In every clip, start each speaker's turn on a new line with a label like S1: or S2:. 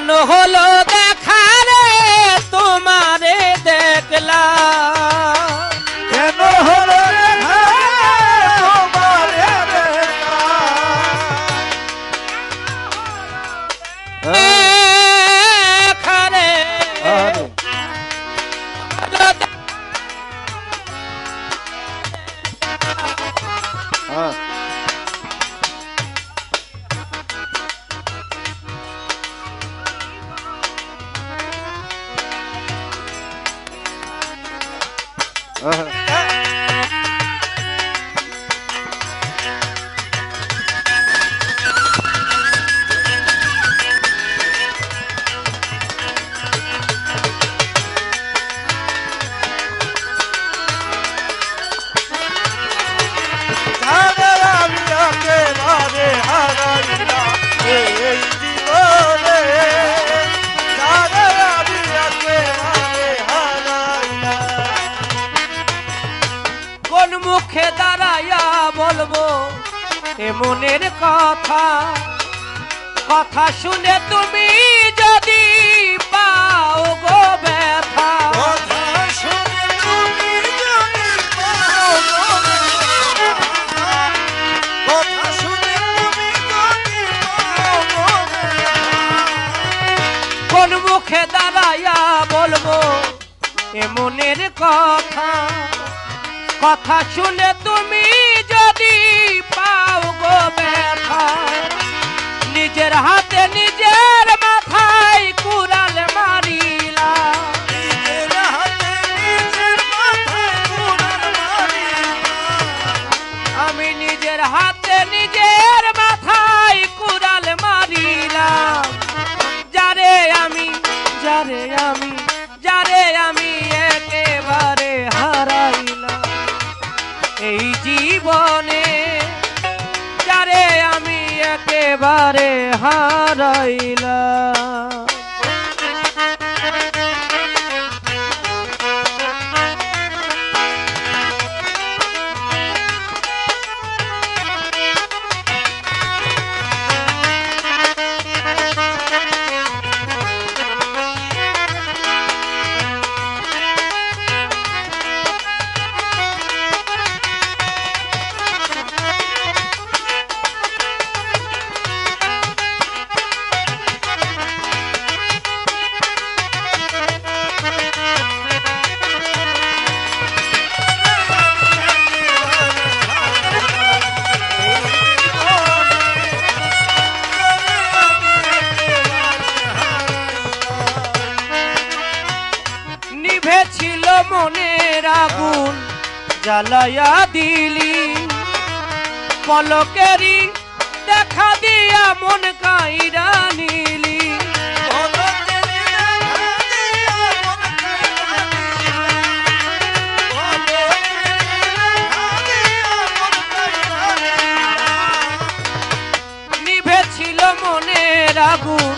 S1: কেন হলো দেখা রে তোমারে দেখলা
S2: কেন হলো রে
S1: Uh-huh. মুখে দাঁড়াইয়া বলব এ মনের কথা। কথা শুনে তুমি যদি পাও গো ব্যথা। কোন মুখে দাঁড়াইয়া বলব এ মনের কথা। কথা শুনে তুমি যদি পাও গো ব্যথা নিজের হাতে নিজের একেবারে হারাইলাম নিভেছিল মনের আগুন জ্বালায়া দিলি। পলকেরি দেখা দিয়া মন কাইরা নিলি। নিভেছিল মনের আগুন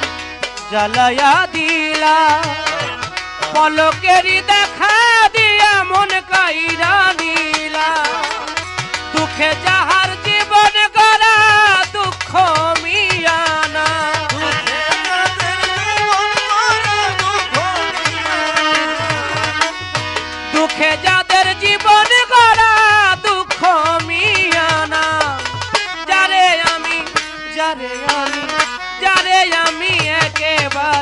S1: জ্বালায়া দিলা। পলকেরি দেখা দিয়া মন কাইরা নিলা। দুঃখে যাহার জীবন গড়া দুঃখ মিয়ানা দুঃখে যাদের জীবন গড়া দুঃখ মিয়ানা যারে আমি যারে আমি যারে আমি একেবারে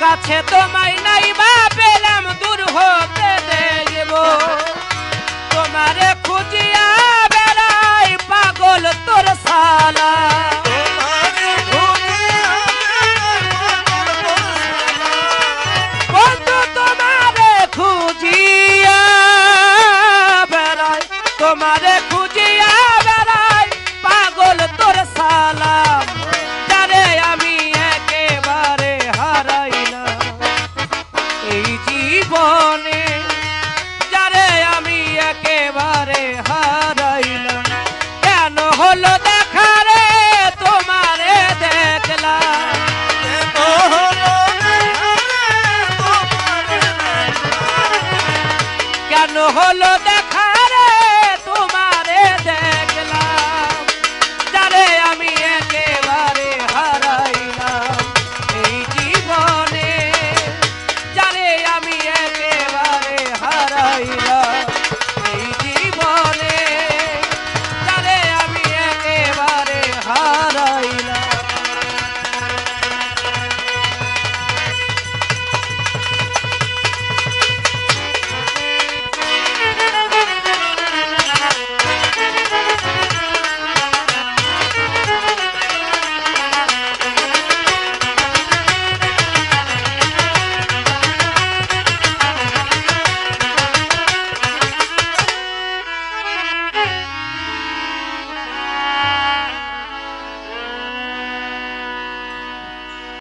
S1: কাছে তোমায় নাই বা পেলাম দূর হতে দেব তোমারে খুঁজিয়া বেড়াই পাগল তোর সালা